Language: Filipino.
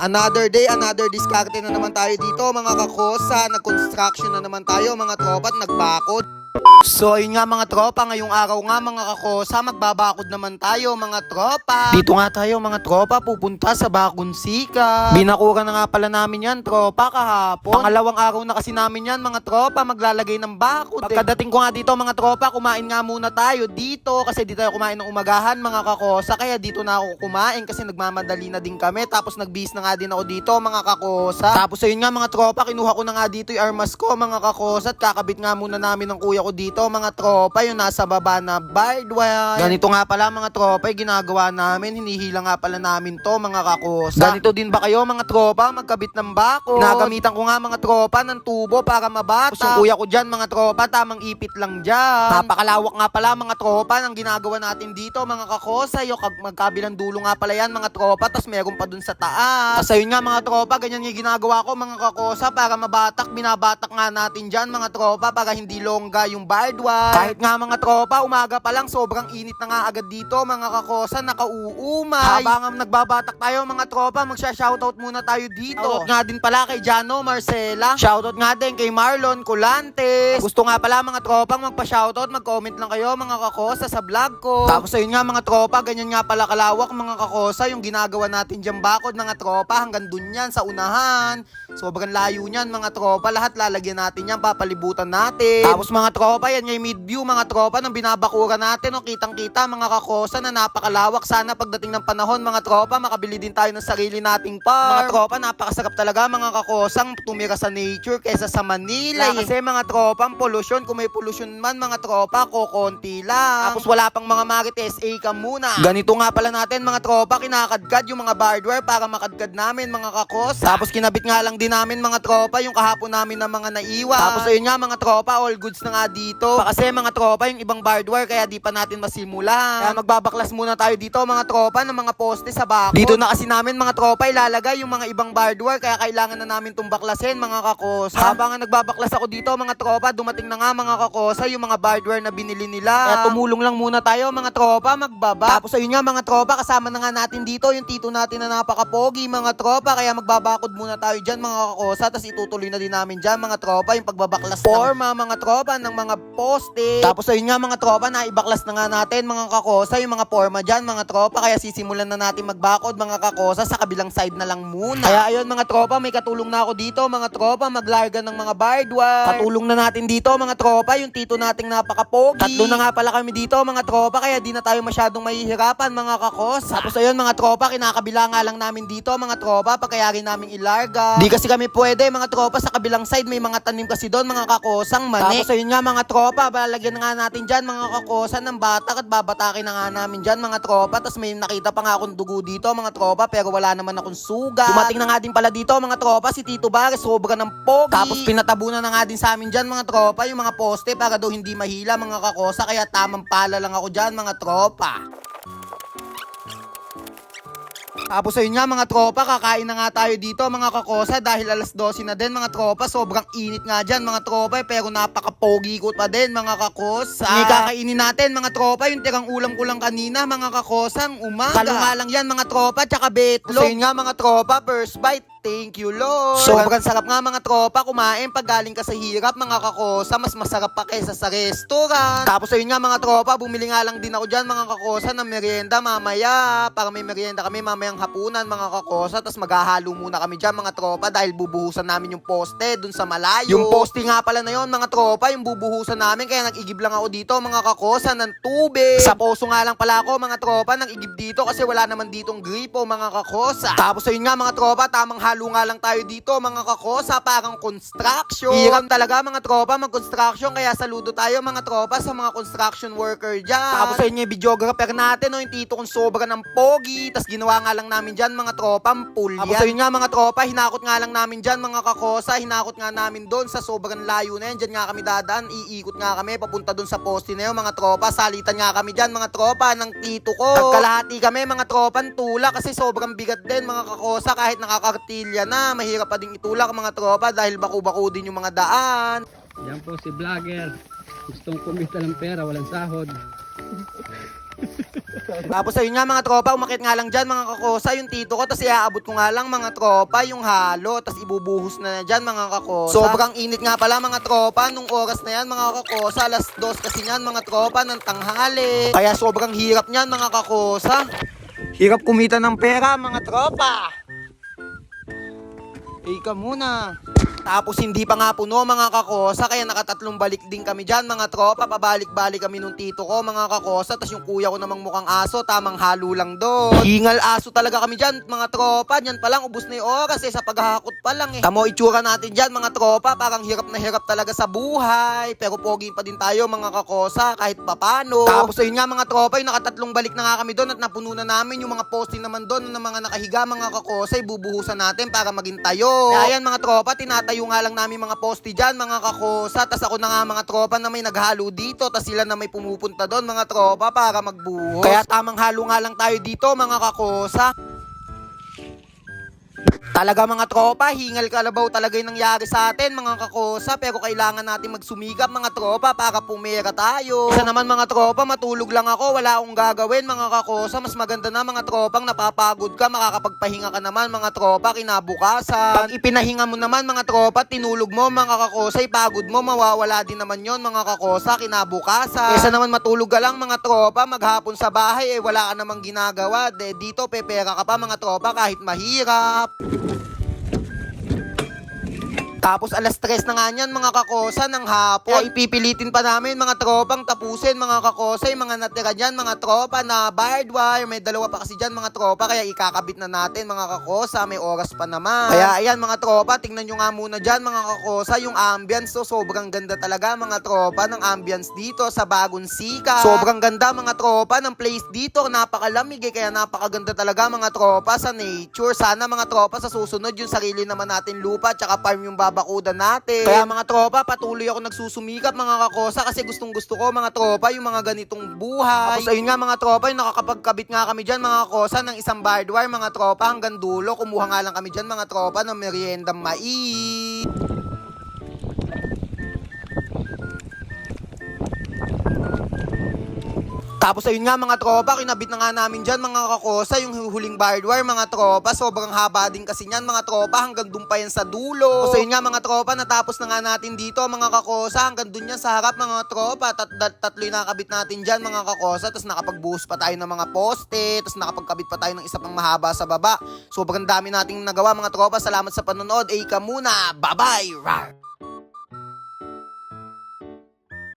Another day, another diskarte na naman tayo dito mga kakosa. Nag-construction na naman tayo mga tropa at nagbakod. So ayun nga mga tropa, ngayong araw nga mga kakosa, magbabakod naman tayo mga tropa. Dito nga tayo mga tropa, pupunta sa Bakun Sika. Binakura na nga pala namin yan tropa kahapon. Pangalawang araw na kasi namin yan mga tropa, maglalagay ng bakod. Pagkadating ko nga dito mga tropa, kumain nga muna tayo dito kasi dito tayo kumain ng umagahan mga kakosa. Kaya dito na ako kumain kasi nagmamadali na din kami. Tapos nagbihis na nga din ako dito mga kakosa. Tapos ayun nga mga tropa, kinuha ko na nga dito yung armas ko mga kakosa at kakabit nga muna namin ng kuya ko dito mga tropa yung nasa baba na barbed wire. Ganito nga pala mga tropa yung ginagawa namin. Hinihila nga pala namin to mga kakosa. Ganito din ba kayo mga tropa magkabit ng bako? Nagamitan ko nga mga tropa ng tubo para mabata. Yung kuya ko dyan mga tropa tamang ipit lang dyan. Napakalawak nga pala mga tropa ng ginagawa natin dito mga kakosa. Yung magkabilang dulo nga pala yan mga tropa. Tapos meron pa dun sa taas. Tapos ayun nga mga tropa ganyan yung ginagawa ko mga kakosa para mabatak. Binabatak nga natin dyan mga tropa para hindi longga yung barbed wire. Kahit nga mga tropa umaga pa lang sobrang init na nga agad dito mga kakosa nakauumay. Habang nagbabatak tayo mga tropa magsha-shoutout muna tayo dito. Shoutout nga din pala kay Jano Marcela. Shoutout nga din kay Marlon Colantes. Gusto nga pala mga tropang magpa-shoutout, mag-comment lang kayo mga kakosa sa vlog ko. Tapos ayun nga mga tropa, ganyan nga pala kalawak mga kakosa yung ginagawa natin dyan bakod mga tropa hanggang dun yan sa unahan. Sobrang layo niyan mga tropa, lahat lalagyan natin yan, papalibutan natin. Tapos mga tropa, yan yung mid view mga tropa ng binabakura natin, no, kitang kita mga kakosa na napakalawak. Sana pagdating ng panahon mga tropa, makabili din tayo ng sarili nating farm. Mga tropa, napakasarap talaga mga kakosang tumira sa nature kesa sa Manila. eh. Kasi mga tropa, ang pollution, kung may pollution man mga tropa, kokonti lang. Tapos wala pang mga marit SA ka muna. Ganito nga pala natin mga tropa, kinakadkad yung mga barbed para makadkad namin mga kakos. Tapos kinabit nga lang din namin mga tropa yung kahapon namin na mga naiwan. Tapos ayun nga mga tropa, all goods na nga dito. Pa kasi mga tropa yung ibang barbed wire kaya di pa natin masimulan. Kaya magbabaklas muna tayo dito mga tropa ng mga poste sa bako. Dito na kasi namin mga tropa ilalagay yung mga ibang barbed wire kaya kailangan na namin itong baklasin mga kakos. Habang nagbabaklas ako dito mga tropa, dumating na nga mga kakosa yung mga barbed wire na binili nila. Kaya tumulong lang muna tayo mga tropa magbaba. Tapos ayun nga mga tropa, kasama na nga natin dito yung tito natin na napakapogi mga tropa. Kaya magbabakod muna tayo dyan mga kakosa. Tapos itutuloy na din namin dyan mga tropa yung pagbabaklas forma mga tropa ng mga poste. Tapos ayun nga mga tropa, naibaklas na nga natin mga kakosa yung mga forma dyan mga tropa. Kaya sisimulan na natin magbakod mga kakosa sa kabilang side na lang muna. Kaya ayun mga tropa, may katulong na ako dito mga tropa maglarga ng mga barbed wire. Katulong na natin dito mga tropa yung tito nating napakapogi. Tatlo na nga pala kami dito mga tropa kaya di na tayo masyadong mahihirapan mga kakos. Tapos ayun mga tropa, kinakabila nga lang namin dito mga tropa pagkaya rin namin ilarga. Di kasi kami pwede mga tropa sa kabilang side may mga tanim kasi doon mga kakosang mani. Tapos ayun nga mga tropa, balagyan nga natin dyan mga kakosan ng batak at babatakin na nga namin dyan mga tropa. Tapos may nakita pa nga akong dugo dito mga tropa pero wala naman akong suga. Dumating na nga din pala dito mga tropa si Tito Bares sobra ng pogi. Tapos pinatabunan na nga din sa amin dyan mga tropa yung mga poste para daw hindi mahila mga kakosa kaya tamang pala lang ako dyan mga tropa. Tapos ayun nga mga tropa, kakain na nga tayo dito mga kakosa dahil alas 12 na din mga tropa. Sobrang init nga dyan mga tropa eh, pero napaka-pogi ko pa din mga kakosa. May kakainin natin mga tropa, yung tirang ulam ko lang kanina mga kakosang umaga. Kalo nga lang yan mga tropa, tsaka betlog. So yun nga mga tropa, first bite. Thank you, Lord. Sobrang sarap nga mga tropa kumain pag galing ka sa hirap mga kakosa. Mas masarap pa kaysa sa restaurant. Tapos ayun nga mga tropa, bumili nga lang din ako dyan mga kakosa ng merienda mamaya. Para may merienda kami mamayang hapunan mga kakosa. Tapos maghahalo muna kami dyan mga tropa dahil bubuhusan namin yung poste dun sa malayo. Yung poste nga pala na yon mga tropa, yung bubuhusan namin. Kaya nag-igib lang ako dito mga kakosa ng tubig. Sa poso nga lang pala ako mga tropa, nag-igib dito kasi wala naman ditong gripo mga kakosa. Tapos ayun nga mga tropa, tamang halo nga lang tayo dito mga kakosa, parang construction. Hirap talaga mga tropa mag-construction kaya saludo tayo mga tropa sa mga construction worker dyan. Tapos ayun nga yung videographer natin, no, yung tito kong sobra ng pogi. Tapos ginawa nga lang namin dyan mga tropa, pool yan. Tapos ayun nga mga tropa, hinakot nga lang namin dyan mga kakosa, hinakot nga namin doon sa sobrang layo na yan. Dyan nga kami dadaan, iikot nga kami papunta doon sa poste na yun mga tropa. Salitan nga kami dyan mga tropa ng tito ko. Nagkalahati kami mga tropa tula kasi sobrang bigat din mga kakosa kahit nakakartilya na. Mahirap pa ding itulak mga tropa dahil bako-bako din yung mga daan. Yan po si vlogger. Gustong kumita ng pera, walang sahod. Tapos ayun nga mga tropa, umakit nga lang dyan mga kakosa yung tito ko, tapos iaabot ko nga lang mga tropa yung halo, tapos ibubuhos na na dyan mga kakosa. Sobrang init nga pala mga tropa, nung oras na yan mga kakosa, alas dos kasi yan mga tropa ng tanghali. Kaya sobrang hirap niyan mga kakosa. Hirap kumita ng pera mga tropa. Ika muna. Tapos hindi pa nga puno mga kakosa kaya nakatatlong balik din kami dyan mga tropa. Pabalik-balik kami nung tito ko mga kakosa. Tapos yung kuya ko namang mukhang aso, tamang halo lang doon. Hingal aso talaga kami dyan mga tropa. Yan pa lang, ubus na yung oras eh. Sa paghahakot pa lang eh. Tamo itsura natin dyan mga tropa. Parang hirap na hirap talaga sa buhay. Pero pogi pa din tayo mga kakosa kahit papano. Tapos ayun nga mga tropa, yung nakatatlong balik na nga kami doon at napuno na namin yung mga posting naman doon ng mga nakahiga mga kakosa. Ibubuhusan natin para maging tayo. Kaya mga tropa, tinatayo nga lang namin mga poste dyan mga kakosa. Tas ako na nga mga tropa na may naghalo dito. Tas sila na may pumupunta doon mga tropa para magbuhos. Kaya tamang halo nga lang tayo dito mga kakosa. Talaga mga tropa, hingal kalabaw talaga yung nangyari sa atin mga kakosa pero kailangan natin magsumikap mga tropa para pumera tayo. Isa naman mga tropa, matulog lang ako, wala akong gagawin mga kakosa. Mas maganda na mga tropang napapagod ka, makakapagpahinga ka naman mga tropa kinabukasan. Pag ipinahinga mo naman mga tropa, tinulog mo mga kakosa, ipagod mo, mawawala din naman yon mga kakosa kinabukasan. Kesa naman matulog ka lang mga tropa, maghapon sa bahay eh wala ka namang ginagawa. De, dito pepera ka pa mga tropa kahit mahirap. Tapos alas 3 na nga niyan mga kakosa ng hapon. Kaya ipipilitin pa namin mga tropang tapusin mga kakosa yung mga natira dyan mga tropa na barbed wire. May dalawa pa kasi dyan mga tropa kaya ikakabit na natin mga kakosa. May oras pa naman. Kaya ayan mga tropa, tingnan nyo nga muna dyan mga kakosa yung ambience. So sobrang ganda talaga mga tropa ng ambience dito sa bagong sika. Sobrang ganda mga tropa ng place dito. Napakalamig eh kaya napakaganda talaga mga tropa sa nature. Sana mga tropa sa susunod yung sarili naman natin lupa tsaka farm yung babakudan natin. Kaya mga tropa, patuloy ako nagsusumikap mga kakosa kasi gustong gusto ko mga tropa yung mga ganitong buhay. Tapos ayun nga mga tropa, yung nakakapagkabit nga kami dyan mga kakosa ng isang barbed wire mga tropa hanggang dulo. Kumuha nga lang kami dyan mga tropa ng merienda mais. Tapos ayun nga mga tropa, kinabit na nga namin dyan mga kakosa, yung huling barbed wire mga tropa. Sobrang haba din kasi niyan mga tropa, hanggang dun pa yan sa dulo. Tapos ayun nga mga tropa, natapos na nga natin dito mga kakosa, hanggang dun yan sa harap mga tropa. Tat tat tatlo yung nakakabit natin dyan mga kakosa, tapos nakapagbuhos pa tayo ng mga poste, tapos nakapagkabit pa tayo ng isa pang mahaba sa baba. Sobrang dami nating nagawa mga tropa, salamat sa panonood. Eh ka muna, bye-bye!